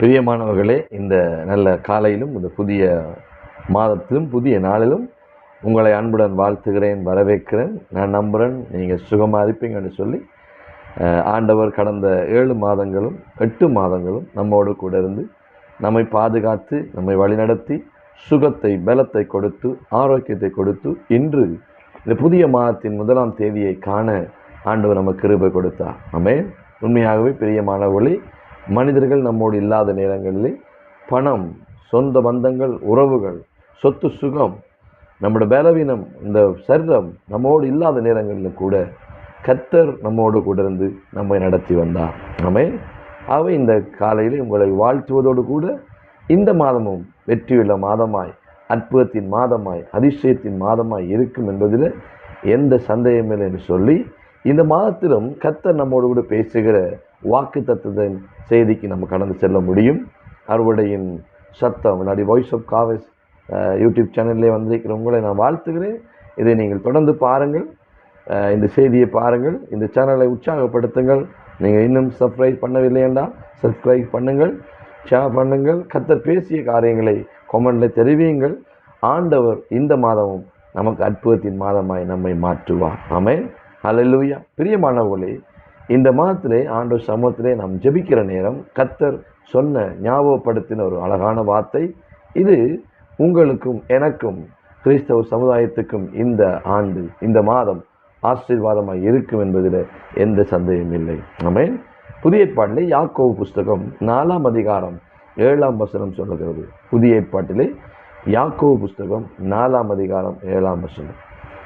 பிரியமானவர்களே இந்த நல்ல காலையிலும் இந்த புதிய மாதத்திலும் புதிய நாளிலும் உங்களை அன்புடன் வாழ்த்துகிறேன் வரவேற்கிறேன். நான் நம்புகிறேன் நீங்கள் சுகமாக இருப்பீங்கன்னு சொல்லி ஆண்டவர் கடந்த ஏழு மாதங்களும் எட்டு மாதங்களும் நம்மோடு கூட இருந்து நம்மை பாதுகாத்து நம்மை வழிநடத்தி சுகத்தை பலத்தை கொடுத்து ஆரோக்கியத்தை கொடுத்து இன்று இந்த புதிய மாதத்தின் முதலாம் தேதியை காண ஆண்டவர் நமக்கு கிருபை கொடுத்தார். ஆமே உண்மையாகவே பிரியமானவர்களே மனிதர்கள் நம்மோடு இல்லாத நேரங்களில் பணம் சொந்த பந்தங்கள் உறவுகள் சொத்து சுகம் நம்முடைய பலவீனம் இந்த சரீரம் நம்மோடு இல்லாத நேரங்களில் கூட கத்தர் நம்மோடு கூட இருந்து நம்மை நடத்தி வந்தார். நம்மை அவை இந்த காலையில் உங்களை வாழ்த்துவதோடு கூட இந்த மாதமும் வெற்றியுள்ள மாதமாய் அற்புதத்தின் மாதமாய் அதிசயத்தின் மாதமாய் இருக்கும் என்பதில் எந்த சந்தேகமில்லை என்று சொல்லி இந்த மாதத்திலும் கத்தர் நம்மோடு கூட பேசுகிற வாக்கு தத்துவத்தின் செய்திக்கு நம்ம கடந்து செல்ல முடியும். அறுவடையின் சத்தம் முன்னாடி வாய்ஸ் ஆஃப் காவேஸ் யூடியூப் சேனல்லே வந்திருக்கிற உங்களை நான் வாழ்த்துகிறேன். இதை நீங்கள் தொடர்ந்து பாருங்கள். இந்த செய்தியை பாருங்கள். இந்த சேனலை உற்சாகப்படுத்துங்கள். நீங்கள் இன்னும் சப்ஸ்கிரைப் பண்ணவில்லை என்றால் சப்ஸ்கிரைப் பண்ணுங்கள். ஷேர் பண்ணுங்கள். கத்தர் பேசிய காரியங்களை கொமெண்டில் தெரிவியுங்கள். ஆண்டவர் இந்த மாதமும் நமக்கு அற்புதத்தின் மாதமாய் நம்மை மாற்றுவார். ஆமென். ஹalleluya பிரியமானவர்களே இந்த மாதத்திலே ஆண்டு சமூகத்திலே நாம் ஜெபிக்கிற நேரம் கத்தர் சொன்ன ஞாபகப்படுத்தின ஒரு அழகான வார்த்தை. இது உங்களுக்கும் எனக்கும் கிறிஸ்தவ சமுதாயத்துக்கும் இந்த ஆண்டு இந்த மாதம் ஆசீர்வாதமாக இருக்கும் என்பதில் எந்த சந்தேகம் இல்லை. நம்ம புதிய ஏற்பாட்டிலே யாக்கோவு புஸ்தகம் நாலாம் அதிகாரம் ஏழாம் வசனம் சொல்லுகிறது. புதிய ஏற்பாட்டிலே யாக்கோவு புஸ்தகம் நாலாம் அதிகாரம் ஏழாம் வசனம்.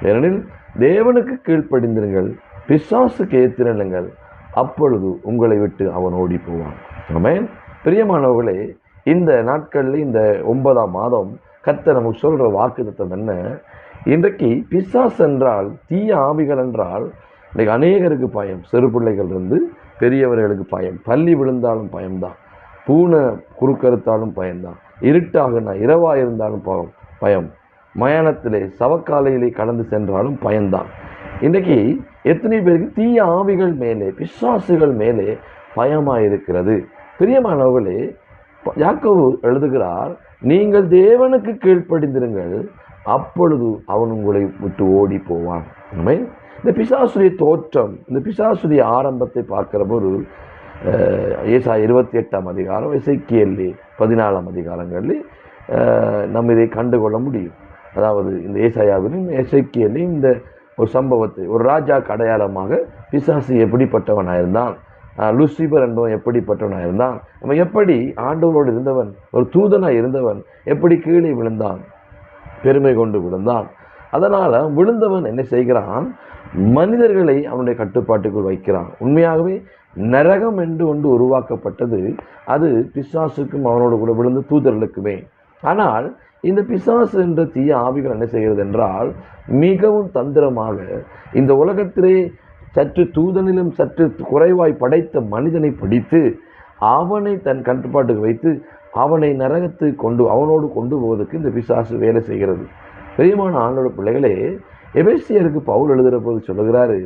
ஏனெனில் தேவனுக்கு கீழ்ப்படிந்திருங்கள் பிசாசுக்கு ஏத்திரலுங்கள். அப்பொழுது உங்களை விட்டு அவன் ஓடி போவான் ஆமென். பிரியமானவர்களே இந்த நாட்களில் இந்த ஒன்பதாம் மாதம் கத்த நமக்கு சொல்கிற வாக்கு என்ன? இன்றைக்கு பிசாஸ் என்றால் தீய ஆவிகள் என்றால் இன்றைக்கு அநேகருக்கு பயம். சிறு பிள்ளைகள் இருந்து பெரியவர்களுக்கு பயம். பள்ளி விழுந்தாலும் பயம்தான். பூனை குறுக்கறுத்தாலும் பயம்தான். இருட்டாகனா இரவாக இருந்தாலும் பயம் பயம். மயானத்திலே சவக்காலையிலே கடந்து சென்றாலும் பயம்தான். இன்றைக்கு எத்தனை பேருக்கு தீய ஆவிகள் மேலே பிசாசுகள் மேலே பயமாக இருக்கிறது பிரியமானவர்களே யாக்கவு எழுதுகிறார் நீங்கள் தேவனுக்கு கீழ்ப்படிந்திருங்கள் அப்பொழுது அவன் உங்களை விட்டு ஓடி போவான் ஆமென். இந்த பிசாசுடைய தோற்றம் இந்த பிசாசுடைய ஆரம்பத்தை பார்க்குற போது ஏசா இருபத்தி எட்டாம் அதிகாரம் இசைக்கியல்லி பதினாலாம் அதிகாரங்களில் நம்ம இதை கண்டுகொள்ள முடியும். அதாவது இந்த ஏசாயாவிலும் இசைக்கியலையும் இந்த ஒரு சம்பவத்தை ஒரு ராஜாக்கு அடையாளமாக பிசாசு எப்படிப்பட்டவனாக இருந்தான்? லூசிபர் என்பவன் எப்படிப்பட்டவனாக இருந்தான்? அவன் எப்படி ஆண்டவரோடு இருந்தவன் ஒரு தூதனாக இருந்தவன் எப்படி கீழே விழுந்தான்? பெருமை கொண்டு விழுந்தான். அதனால் விழுந்தவன் என்ன செய்கிறான்? மனிதர்களை அவனுடைய கட்டுப்பாட்டுக்குள் வைக்கிறான். உண்மையாகவே நரகம் என்று ஒன்று உருவாக்கப்பட்டது. அது பிசாசுக்கும் அவனோடு கூட விழுந்த தூதர்களுக்குமே. ஆனால் இந்த பிசாசு என்ற தீய ஆவிகள் என்ன செய்கிறது என்றால் மிகவும் தந்திரமாக இந்த உலகத்திலே சற்று தூதனிலும் சற்று குறைவாய் படைத்த மனிதனை பிடித்து அவனை தன் கட்டுப்பாட்டுக்கு வைத்து அவனை நரகத்து கொண்டு அவனோடு கொண்டு போவதற்கு இந்த பிசாசு வேலை செய்கிறது. பெரியமான ஆண்டோட பிள்ளைகளே எபேசியருக்கு பவுல் எழுதுகிற போது சொல்லுகிறாரு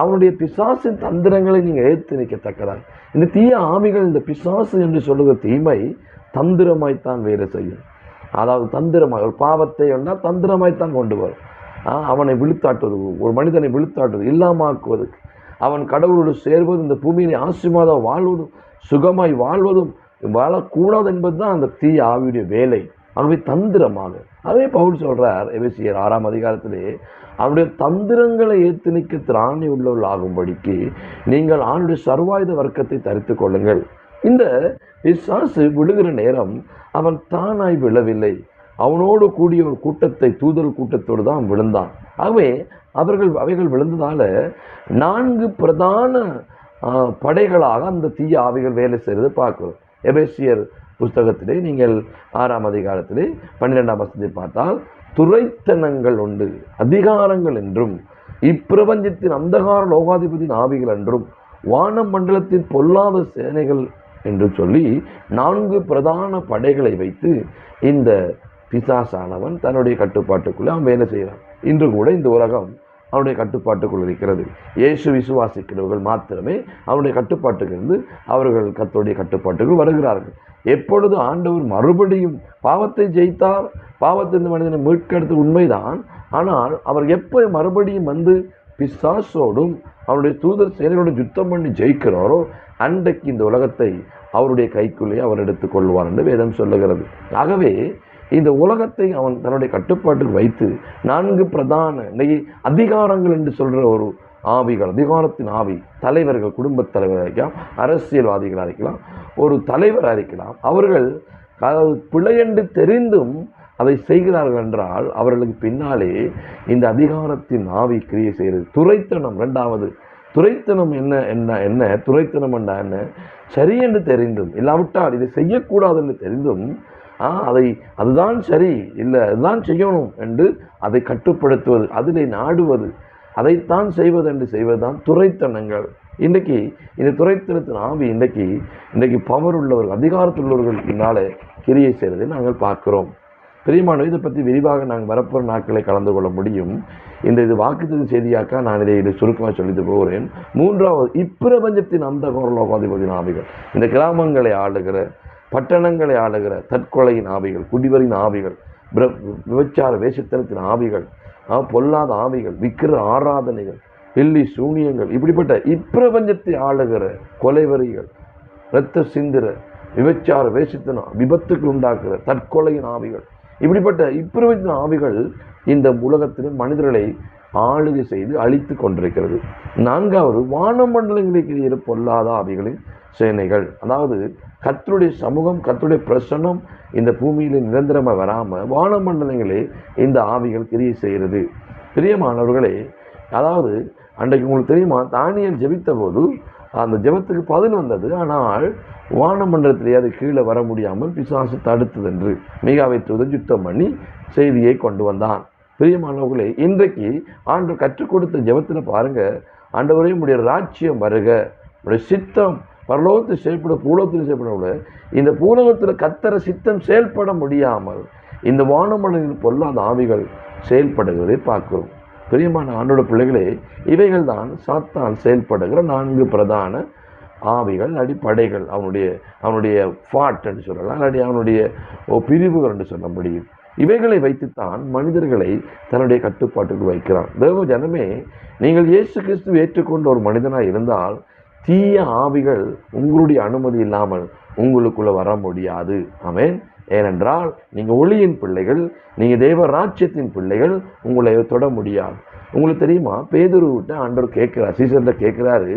அவனுடைய பிசாசின் தந்திரங்களை நீங்கள் ஏற்று நிற்கத்தக்கதாய். இந்த தீய ஆவிகள் இந்த பிசாசு என்று சொல்லுகிற தீமை தந்திரமாய்த்தான் வேலை செய்யும். அதாவது தந்திரமாய் ஒரு பாவத்தை என்றால் தந்திரமாய்த்தான் கொண்டு வரும். ஆ, அவனை விழுத்தாட்டுவது ஒரு மனிதனை விழுத்தாட்டுவது இல்லாமாக்குவதற்கு அவன் கடவுளோடு சேர்வது இந்த பூமியிலே ஆசீர்வாதம் வாழ்வதும் சுகமாய் வாழ்வதும் வாழக்கூடாது என்பதுதான் அந்த தீய ஆவியுடைய வேலை. ஆகவே தந்திரமாக. அதே பவுல் சொல்கிறார் எபிசியர் ஆறாம் அதிகாரத்திலே அவனுடைய தந்திரங்களை ஏத்து நிற்க திராணி உள்ளவர்கள் ஆகும்படிக்கு நீங்கள் ஆணுடைய சர்வாயுத வர்க்கத்தை தரித்து கொள்ளுங்கள். இந்த பிசாசு விழுகிற நேரம் அவன் தானாய் விழவில்லை. அவனோடு கூடிய ஒரு கூட்டத்தை தூதர் கூட்டத்தோடு தான் விழுந்தான். ஆகவே அவர்கள் அவைகள் விழுந்ததால் நான்கு பிரதான படைகளாக அந்த தீய ஆவிகள் வேலை செய்கிறது பார்க்கிறோம். எபேசியர் புஸ்தகத்திலே நீங்கள் ஆறாம் அதிகாரத்திலே பன்னிரெண்டாம் வசதி பார்த்தால் துரைத்தனங்கள் உண்டு அதிகாரங்கள் என்றும் இப்பிரபஞ்சத்தின் அந்தகார லோகாதிபதியின் ஆவிகள் என்றும் வான மண்டலத்தின் பொல்லாத சேனைகள் என்று சொல்லி நான்கு பிரதான படைகளை வைத்து இந்த பிசாசானவன் தன்னுடைய கட்டுப்பாட்டுக்குள்ளே அவன் வேலை செய்கிறான். இன்று கூட இந்த உலகம் அவனுடைய கட்டுப்பாட்டுக்குள் இருக்கிறது. இயேசு விசுவாசிக்கிறவர்கள் மாத்திரமே அவருடைய கட்டுப்பாட்டுக்கு அவர்கள் கத்தோடைய கட்டுப்பாட்டுக்குள் வருகிறார்கள். எப்பொழுது ஆண்டவர் மறுபடியும் பாவத்தை ஜெயித்தார்? பாவத்தின் மனிதனை மீட்கெடுத்து உண்மைதான். ஆனால் அவர் எப்போ மறுபடியும் வந்து பிசாசோடும் அவருடைய தூதர் செயலோடு யுத்தம் பண்ணி ஜெயிக்கிறாரோ அன்றைக்கு இந்த உலகத்தை அவருடைய கைக்குள்ளேயே அவர் எடுத்துக்கொள்வார் என்று வேதம் சொல்லுகிறது. ஆகவே இந்த உலகத்தை அவன் தன்னுடைய கட்டுப்பாட்டில் வைத்து நான்கு பிரதான இன்னைக்கு அதிகாரங்கள் என்று சொல்கிற ஒரு ஆவிகள் அதிகாரத்தின் ஆவி தலைவர்கள் குடும்பத் தலைவராக இருக்கலாம் அரசியல்வாதிகளாக இருக்கலாம் ஒரு தலைவராக இருக்கலாம் அவர்கள் அதாவது பிழையென்று தெரிந்தும் அதை செய்கிறார்கள் என்றால் அவர்களுக்கு பின்னாலே இந்த அதிகாரத்தின் ஆவி கிரியை செய்கிறது. துரைத்தனம் ரெண்டாவது துரைத்தனம் என்ன என்ன என்ன? துரைத்தனம் என்றா என்ன? சரி என்று தெரிந்தும் இல்லாவிட்டால் இதை செய்யக்கூடாது என்று தெரிந்தும் ஆ, அதை அதுதான் சரி இல்லை அதுதான் செய்யணும் என்று அதை கட்டுப்படுத்துவது அதிலே நாடுவது அதைத்தான் செய்வது என்று செய்வதுதான் துரைத்தனங்கள். இன்றைக்கு இந்த துரைத்தனத்தின் ஆவி இன்றைக்கு இன்றைக்கு பவர் உள்ளவர்கள் அதிகாரத்துள்ளவர்கள் பின்னாலே கிரியை செய்வதை நாங்கள் பார்க்கிறோம். பிரியமானவர் இதை பற்றி விரிவாக நாங்கள் வரப்போகிற நாட்களை கலந்து கொள்ள முடியும். இந்த இது வாக்குத்தது செய்தியாக்கா நான் இதை இது சுருக்கமாக சொல்லிட்டு போகிறேன் மூன்றாவது இப்பிரபஞ்சத்தின் அந்த லோகாதிபதியின் ஆவிகள் இந்த கிராமங்களை ஆளுகிற பட்டணங்களை ஆளுகிற தற்கொலையின் ஆவிகள் குடிவரின் ஆவிகள் பிர- விபச்சார வேஷத்தனத்தின் ஆவிகள் பொல்லாத ஆவிகள் விக்கிர ஆராதனைகள் வெள்ளி சூனியங்கள் இப்படிப்பட்ட இப்பிரபஞ்சத்தை ஆளுகிற கொலைவரிகள் இரத்த சிந்திர விபச்சார வேஷத்தின விபத்துக்கள் உண்டாக்குற தற்கொலையின் ஆவிகள் இப்படிப்பட்ட இப்பிரவித்த ஆவிகள் இந்த உலகத்தில் மனிதர்களை ஆளுகை செய்து அழித்து கொண்டிருக்கிறது. நான்காவது வானமண்டலங்களுக்கு இடையே பொல்லாத ஆவிகளின் சேனைகள். அதாவது கத்தருடைய சமூகம் கத்தருடைய பிரசன்னம் இந்த பூமியில் நிரந்தரமாக வராமல் வானமண்டலங்களே இந்த ஆவிகள் கிரியை செய்கிறது. பிரியமானவர்களே அதாவது அன்றைக்கு உங்களுக்கு தெரியுமா? தானியல் ஜெபித்த போது அந்த ஜெபத்துக்கு பதில் வந்தது. ஆனால் வானமண்டலத்திலே அது கீழே வர முடியாமல் பிசாசு தடுத்தது என்று மீகாவை தூதன் யுத்தம் பண்ணி செய்தியை கொண்டு வந்தான். பிரியமானவர்களே இன்றைக்கு ஆண்டு கற்றுக் கொடுத்த ஜபத்தில் பாருங்கள் ஆண்டவரே உடைய ராஜ்யம் வருக. உடைய சித்தம் பரலோகத்தில் செயல்பட பூலோகத்தில் செயல்பட இந்த பூலோகத்தில் கத்தர சித்தம் செயல்பட முடியாமல் இந்த வானமண்டலில் பொல்லாத ஆவிகள் செயல்படுகிறதை பார்க்கிறோம். பிரியமான ஆண்டோட பிள்ளைகளே இவைகள் தான் சாத்தான் செயல்படுகிற நான்கு பிரதான ஆவிகள் அடிப்படைகள் அவனுடைய அவனுடைய ஃபாட் என்று சொல்லலாம் இல்லாட்டி அவனுடைய பிரிவுகள் என்று சொல்ல முடியும். இவைகளை வைத்துத்தான் மனிதர்களை தன்னுடைய கட்டுப்பாட்டுக்கு வைக்கிறான். தேவ ஜனமே நீங்கள் இயேசு கிறிஸ்து ஏற்றுக்கொண்ட ஒரு மனிதனாக இருந்தால் தீய ஆவிகள் உங்களுடைய அனுமதி இல்லாமல் உங்களுக்குள்ள வர முடியாது. ஆமென். ஏனென்றால் நீங்கள் ஒளியின் பிள்ளைகள் நீங்கள் தேவ ராஜ்யத்தின் பிள்ளைகள் உங்களை தொட முடியாது. உங்களுக்கு தெரியுமா? பேதுருவிட்ட ஆண்டவர் கேட்கிறார் சீசனில் கேட்குறாரு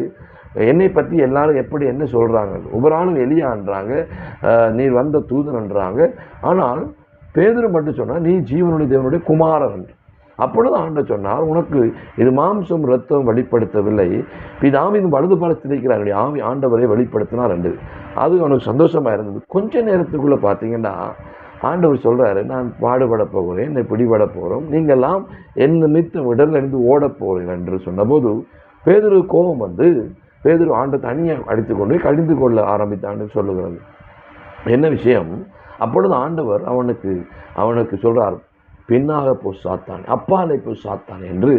என்னை பற்றி எல்லாரும் எப்படி என்ன சொல்கிறாங்க ஒவ்வொரு எலியான்றாங்க அஹ், நீர் வந்த தூதன்ன்றாங்க ஆனால் பேதர் மட்டும் சொன்னால் நீ ஜீவனுடைய தேவனுடைய குமாரன் அப்பொழுது ஆண்ட சொன்னார் உனக்கு இது மாம்சம் ரத்தம் வெளிப்படுத்தவில்லை. பிதாவின் வலது பலத்தில் இருக்கிற ஆவி ஆண்டவரை வெளிப்படுத்தினார் ரெண்டு அது அவனுக்கு சந்தோஷமா இருந்தது. கொஞ்ச நேரத்துக்குள்ளே பார்த்தீங்கன்னா ஆண்டவர் சொல்கிறாரு நான் பாடுபட போகிறேன் என்னை பிடிபட போகிறோம் நீங்கள்லாம் என் நிமித்தம் இடர்ல இருந்து ஓடப் போகிறீர்கள் என்று சொன்னபோது பேதொரு கோபம் வந்து பேதுரு ஆண்டை தனியாக அடித்துக்கொண்டு கொண்டு கழிந்து கொள்ள ஆரம்பித்தான்னு சொல்லுகிறது. என்ன விஷயம்? அப்பொழுது ஆண்டவர் அவனுக்கு அவனுக்கு சொல்கிறார் பின்னாக போ சாத்தான் அப்பாலை போ சாத்தான் என்று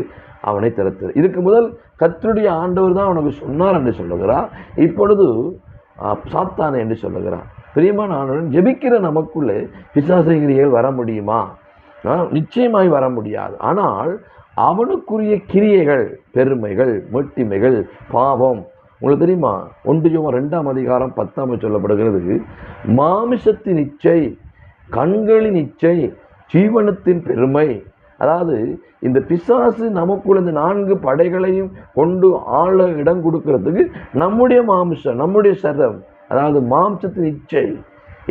அவனை திறத்தது இதுக்கு முதல் கத்தருடைய ஆண்டவர் தான் அவனுக்கு சொன்னார் என்று சொல்லுகிறார். இப்பொழுது சாத்தான் சாத்தானே என்று சொல்லுகிறார். பிரியமான ஆண்டவன் ஜெபிக்கிற நமக்குள்ளே பிசாசகிரிகள் வர முடியுமா? நிச்சயமாய் வர முடியாது. ஆனால் அவனுக்குரிய கிரியைகள் பெருமைகள் மெட்டிமைகள் பாவம் உங்களுக்கு தெரியுமா? ஒன்று யோவான் ரெண்டாம் அதிகாரம் பத்தாம் சொல்லப்படுகிறது மாமிசத்தின் இச்சை கண்களின் இச்சை ஜீவனத்தின் பெருமை. அதாவது இந்த பிசாசு நமக்குள்ள இந்த நான்கு படைகளையும் கொண்டு ஆள இடம் கொடுக்கறதுக்கு நம்முடைய மாம்சம் நம்முடைய சரம் அதாவது மாம்சத்தின் இச்சை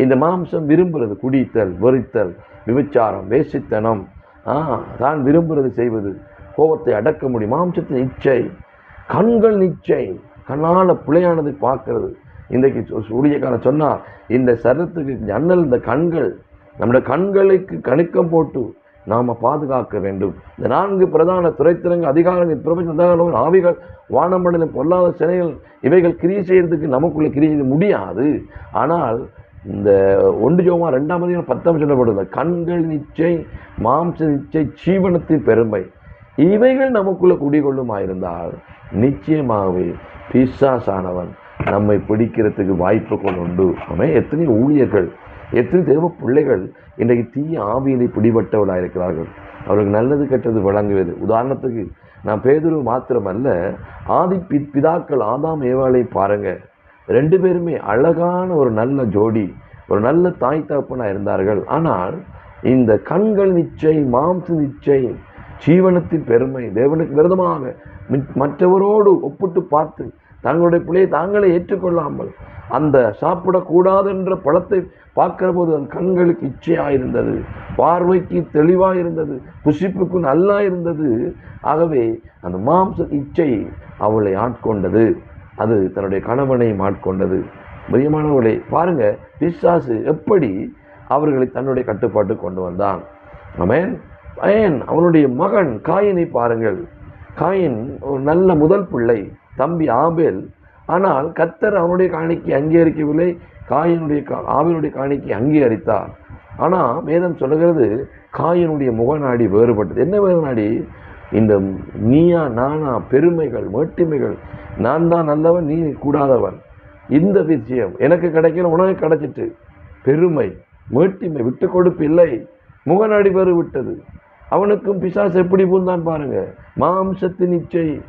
இந்த மாம்சம் விரும்புகிறது குடித்தல் வெறித்தல் விபச்சாரம் வேசித்தனம். ஆ தான் விரும்புகிறது செய்வது. கோபத்தை அடக்க முடியும். மாம்சத்தின் இச்சை கண்கள் நிச்சை. கண்ணால் பிள்ளையானது பார்க்கறது. இன்றைக்கு சூரியக்காரன் சொன்னால் இந்த சரத்துக்கு ஜன்னல் இந்த கண்கள் நம்முடைய கண்களுக்கு கணிக்கம் போட்டு நாம் பாதுகாக்க வேண்டும். இந்த நான்கு பிரதான துறைத்திறங்க அதிகாரங்கள் பிரபஞ்சம் ஆவிகள் வானமண்டலம் பொல்லாத சிலைகள் இவைகள் கிரியை செய்கிறதுக்கு நமக்குள்ளே கிரியை செய்ய முடியாது. ஆனால் இந்த ஒன்று ஜோமா ரெண்டாம் அதிகாரம் பத்தாம் சொல்லப்படுது கண்கள் நிச்சை மாம்ச நிச்சை ஜீவனத்தின் பெருமை. இவைகள் நமக்குள்ள குடிகொள்ளுமாயிருந்தால் நிச்சயமாகவே பிசாசானவன் நம்மை பிடிக்கிறதுக்கு வாய்ப்புகள் உண்டு. அவன் எத்தனை ஊழியர்கள் எத்தனை தேவ பிள்ளைகள் இன்றைக்கு தீய ஆவியிலே பிடிபட்டவளாக இருக்கிறார்கள் அவர்களுக்கு நல்லது கெட்டது வழங்குவது உதாரணத்துக்கு நான் பேதுரு மாத்திரமல்ல ஆதி பி பிதாக்கள் ஆதாம் ஏவாளை பாருங்க. ரெண்டு பேருமே அழகான ஒரு நல்ல ஜோடி ஒரு நல்ல தாய் தகப்பனாக இருந்தார்கள் ஆனால் இந்த கண்கள் நிச்சயம் மாம்ச நிச்சயம் ஜீவனத்தின் பெருமை தேவனுக்கு விரதமாக மற்றவரோடு ஒப்பிட்டு பார்த்து தங்களுடைய பிள்ளையை தாங்களே ஏற்றுக்கொள்ளாமல் அந்த சாப்பிடக்கூடாது என்ற பழத்தை பார்க்கிற போது அந்த கண்களுக்கு இச்சையாக இருந்தது பார்வைக்கு தெளிவாக இருந்தது புசிப்புக்கு நல்லா இருந்தது ஆகவே அந்த மாம்ச இச்சை அவளை ஆட்கொண்டது. அது தன்னுடைய கணவனையும் ஆட்கொண்டது. பிரியமானவர்களை பாருங்க பிசாசு எப்படி அவர்களை தன்னுடைய கட்டுப்பாட்டு கொண்டு வந்தான். ஆமேன். ஏன் அவனுடைய மகன் காயினை பாருங்கள். காயின் ஒரு நல்ல முதல் பிள்ளை தம்பி ஆபேல். ஆனால் கத்தர் அவனுடைய காணிக்கை அங்கீகரிக்கவில்லை காயினுடைய கா- காணிக்கை அங்கீகரித்தார் ஆனால் வேதம் சொல்லுகிறது காயினுடைய முகநாடி வேறுபட்டது. என்ன வேறுநாடி இந்த நீயா நானா பெருமைகள் மேட்டிமைகள் நான் தான் நல்லவன் நீ கூடாதவன். இந்த விஷயம் எனக்கு கிடைக்கல உனக்கு கிடைச்சிட்டு. பெருமை மேட்டிமை விட்டு கொடுப்பு இல்லை. முகநாடி வேறு விட்டது அவனுக்கும் பிசாசு எப்படி பூந்தான் பாருங்க. மாம்சத்தின் இச்சை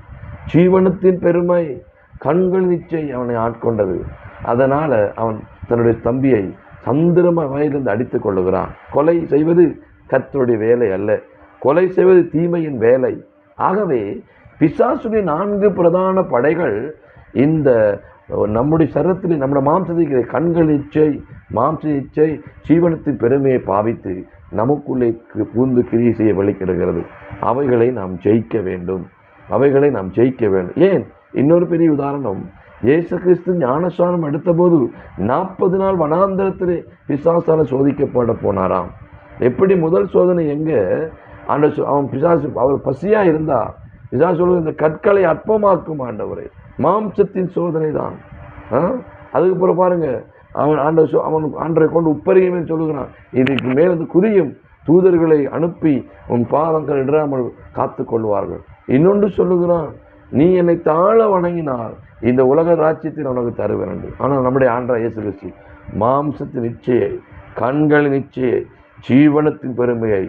ஜீவனத்தின் பெருமை கண்கள் நிச்சை அவனை ஆட்கொண்டது. அதனால் அவன் தன்னுடைய தம்பியை சந்திரம வயலிருந்து அடித்து கொள்ளுகிறான். கொலை செய்வது கத்தருடைய வேலை அல்ல. கொலை செய்வது தீமையின் வேலை. ஆகவே பிசாசுடைய நான்கு பிரதான படைகள் இந்த நம்முடைய சரத்தில் நம்முடைய மாம்சத்திற்கு கண்கள் இச்சை மாம்ச இச்சை ஜீவனத்தின் பெருமையை பாவித்து நமக்குள்ளே பூந்து கிரியை செய்ய வழிகிடுகிறது அவைகளை நாம் ஜெயிக்க வேண்டும். அவைகளை நாம் ஜெயிக்க வேண்டும். ஏன்? இன்னொரு பெரிய உதாரணம். இயேசு கிறிஸ்து ஞானஸ்தானம் எடுத்தபோது நாற்பது நாள் வனாந்திரத்தில் பிசாசால சோதிக்கப்பட போனாராம். எப்படி? முதல் சோதனை எங்கே? அந்த அவன் பிசாசு அவர் பசியாக இருந்தா? பிசாசு சொல்வது இந்த கற்களை அற்பமாக்கும் ஆண்டவரை. மாம்சத்தின் சோதனை தான் அதுக்கு பிறகு அவன் ஆண்ட அவன் ஆண்டரை கொண்டு உப்பரியுமே சொல்லுகிறான். இதுக்கு மேலிருந்து குறியும் தூதர்களை அனுப்பி உன் பாதங்கள் இடாமல் காத்து கொள்வார்கள். இன்னொன்று சொல்லுகிறான் நீ என்னை தாழ வணங்கினால் இந்த உலக ராஜ்யத்தில் உனக்கு தருவேன் என்று. ஆனால் நம்முடைய ஆண்டா இயேசு கிறிஸ்து மாம்சத்தின் நிச்சயை கண்களின் நிச்சயை ஜீவனத்தின் பெருமையை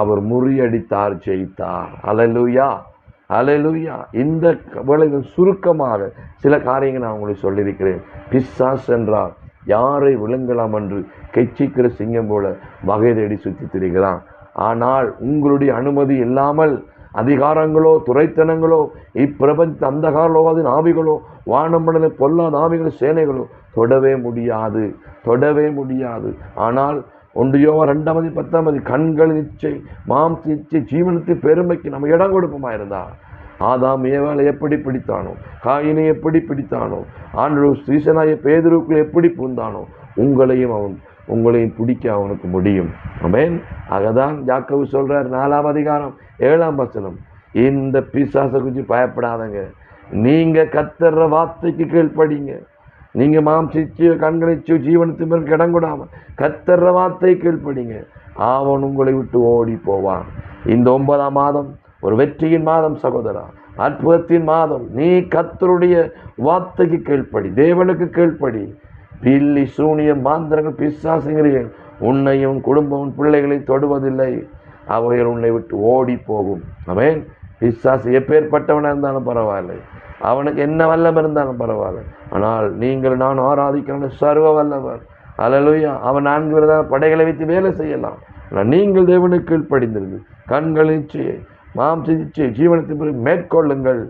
அவர் முறியடித்தார் ஜெயித்தார். அலலுயா அலலுயா இந்த வேலைகள் சுருக்கமாக சில காரியங்கள் நான் உங்களுக்கு சொல்லியிருக்கிறேன். பிசாஸ் என்றால் யாரை விழுங்கலாம் என்று கெச்சிக்கிற சிங்கம் போல வகை தேடி சுற்றி திரிகிறான் ஆனால் உங்களுடைய அனுமதி இல்லாமல் அதிகாரங்களோ துறைத்தனங்களோ இப்பிரபஞ்ச அந்தகார லோகாதின் ஆவிகளோ வானமண்டல பொல்லாத ஆவிகள் சேனைகளோ தொடவே முடியாது தொடவே முடியாது. ஆனால் ஒன்றியோவா ரெண்டாவது பத்தாவது கண்கள் நிச்சை மாம்ச நிச்சை ஜீவனத்தின் பெருமைக்கு நம்ம இடம் கொடுப்போமா இருந்தா ஆதாம் ஏவாளை எப்படி பிடித்தானோ காயினை எப்படி பிடித்தானோ ஆண்டு ஸ்ரீசனாய பேதருக்குள் எப்படி பூந்தானோ உங்களையும் அவன் உங்களையும் பிடிக்க அவனுக்கு முடியும். அமேன் ஆகதான் ஜாக்கவு சொல்கிறார் நாலாம் அதிகாரம் ஏழாம் வசனம் இந்த பிசாசை குறித்து பயப்படாதங்க. நீங்கள் கத்துற வார்த்தைக்கு கீழ்ப்படிங்க. நீங்கள் மாம்சிச்சு கண்களிச்சு ஜீவனத்தின் மேல் கிடங்கூடாமல் கொடாம வார்த்தை கீழ்ப்படிங்க. அவன் உங்களை விட்டு ஓடி போவான். இந்த ஒன்பதாம் மாதம் ஒரு வெற்றியின் மாதம் சகோதரா. அற்புதத்தின் மாதம். நீ கத்தருடைய வார்த்தைக்கு கீழ்ப்படி தேவனுக்கு கீழ்ப்படி. பில்லி சூனியம் மாந்திரங்கள் பிசாசுகிறீர்கள் உன்னையும் உன் குடும்பம் பிள்ளைகளை தொடுவதில்லை. அவைகள் உன்னை விட்டு ஓடி போகும் அவன் பிசாசு எப்பேற்பட்டவனாக இருந்தாலும் பரவாயில்லை. அவனுக்கு என்ன வல்லம் இருந்தாலும் பரவாயில்லை. ஆனால் நீங்கள் நான் ஆராதிக்கிறவன் சர்வ வல்லவர். அலலுயா அவன் நான்கு விதமான படைகளை வைத்து வேலை செய்யலாம். ஆனால் நீங்கள் தேவனுக்கு கீழ்ப்படிந்திருந்து கண்கள் நிச்சயை மாம் நிச்சயை ஜீவனத்தின் பிறகு மேற்கொள்ளுங்கள்.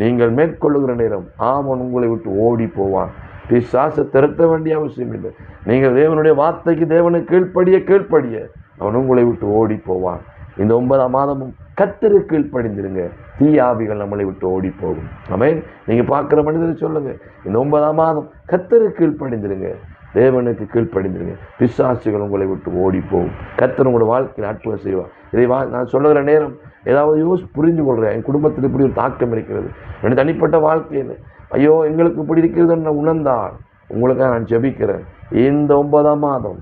நீங்கள் மேற்கொள்ளுகிற நேரம் ஆமன் உங்களை விட்டு ஓடி போவான். பிசாசை திறத்த வேண்டிய அவசியம் இல்லை. நீங்கள் தேவனுடைய வார்த்தைக்கு தேவனுக்கு கீழ்ப்படிய கீழ்ப்படிய அவன் உங்களை விட்டு ஓடி போவான். இந்த ஒன்பதாம் மாதமும் கத்தரு கீழ்ப்படிந்திருங்க. தீயாவிகள் நம்மளை விட்டு ஓடி போகும். அமேன் நீங்கள் பார்க்குற மனிதரை சொல்லுங்கள் இந்த ஒன்பதாம் மாதம் கத்தரு கீழ்ப்படிந்திருங்க. தேவனுக்கு கீழ்ப்படிந்திருங்க. பிசாசுகள் உங்களை விட்டு ஓடி போகும். கத்தர் உங்களோட வாழ்க்கையில் அற்புதம் செய்வார். இதை வா நான் சொல்லுகிற நேரம் ஏதாவது யோசி புரிஞ்சு கொள்கிறேன் என் குடும்பத்தில் இப்படி ஒரு தாக்கம் இருக்கிறது. என்னுடைய தனிப்பட்ட வாழ்க்கையில் ஐயோ எங்களுக்கு இப்படி இருக்கிறதுன்னு நான் உணர்ந்தால் உங்களுக்காக நான் ஜெபிக்கிறேன். இந்த ஒன்பதாம் மாதம்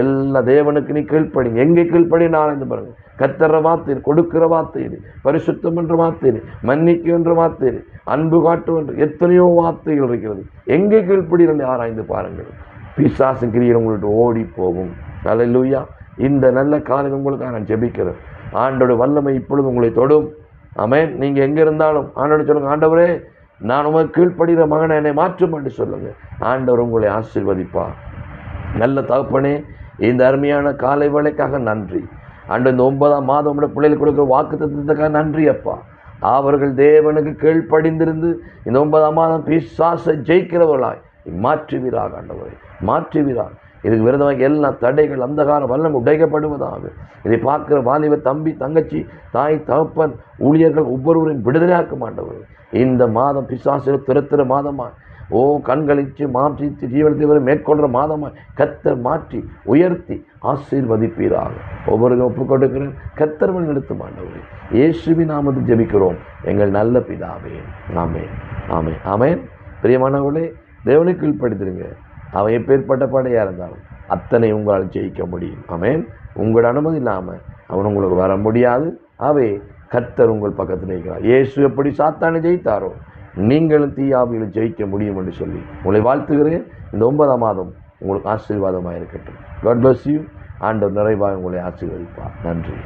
எல்லா தேவனுக்கு நீ கீழ்ப்படிங்க எங்கே கீழ்ப்படி? ஆராய்ந்து பாருங்கள் கத்தர வார்த்தை கொடுக்கிற வார்த்தை பரிசுத்தம் என்ற வார்த்தை மன்னிக்கு மன்னிக்கும் என்ற வார்த்தை அன்பு காட்டும் என்று எத்தனையோ வார்த்தைகள் இருக்கிறது. எங்கே கீழ்ப்படி? என்று ஆராய்ந்து பாருங்கள். பிசாசு கிரியர் உங்கள்கிட்ட ஓடி போகும் அல்லேலூயா இந்த நல்ல காலம் உங்களுக்காக நான் ஜெபிக்கிறேன். ஆண்டோட வல்லமை இப்பொழுது உங்களை தொடும். அமேன் நீங்கள் எங்கே இருந்தாலும் ஆண்டோட சொல்லுங்க ஆண்டவரே நான் உமக்கு கீழ்ப்படுகிற மகனை என்னை மாற்றும் என்று சொல்லுங்கள் ஆண்டவர் உங்களை ஆசீர்வதிப்பார். நல்ல தகப்பனே இந்த அருமையான காலை வேலைக்காக நன்றி. அன்று இந்த ஒன்பதாம் மாதம் உடைய பிள்ளைகளுக்கு கொடுக்குற வாக்கு தத்துவத்துக்காக நன்றி அப்பா. அவர்கள் தேவனுக்கு கீழ்ப்படிந்திருந்து இந்த ஒன்பதாம் மாதம் பிசாசை ஜெயிக்கிறவர்களாய் மாற்றுவீராக ஆண்டவரை மாற்றுவீராக. இதுக்கு விரதமாக எல்லா தடைகள் அந்தகார வல்லம் உடைக்கப்படுவதாக. இதை பார்க்குற வாலிப தம்பி தங்கச்சி தாய் தகப்பன் ஊழியர்கள் ஒவ்வொருவரையும் விடுதலையாக்க மாட்டவர் இந்த மாதம் பிசாசிர துரத்துற மாதமாக ஓ கண்களிச்சு மாற்றி ஜீவனத்தை வரை மேற்கொள்கிற மாதமாக கத்தர் மாற்றி உயர்த்தி ஆசீர்வதிப்பீராக. ஒவ்வொரு ஒப்புக் கொடுக்கிறேன் கத்தர் மணி நடத்த மாட்டவரே இயேசுவி நாமது ஜெபிக்கிறோம். எங்கள் நல்ல பிதாவே. ஆமே ஆமே ஆமேன். பிரியமானவர்களே தேவனுக்கு கீழ்ப்படுத்திருங்க அவன் எப்பேற்பட்ட படையாக இருந்தாலும் அத்தனை உங்களால் ஜெயிக்க முடியும். ஆமேன். உங்களோட அனுமதி இல்லாமல் அவன் உங்களுக்கு வர முடியாது. அவே கர்த்தர் உங்கள் பக்கத்தில் இருக்கிறார். இயேசு எப்படி சாத்தானை ஜெயித்தாரோ நீங்களும் தீயாவிகளை ஜெயிக்க முடியும் என்று சொல்லி உங்களை வாழ்த்துகிறேன். இந்த ஒன்பதாம் மாதம் உங்களுக்கு ஆசீர்வாதமாக இருக்கட்டும் காட் பிளஸ் யூ ஆண்டவர் நிறைவாக உங்களை ஆசீர்வதிப்பார். நன்றி.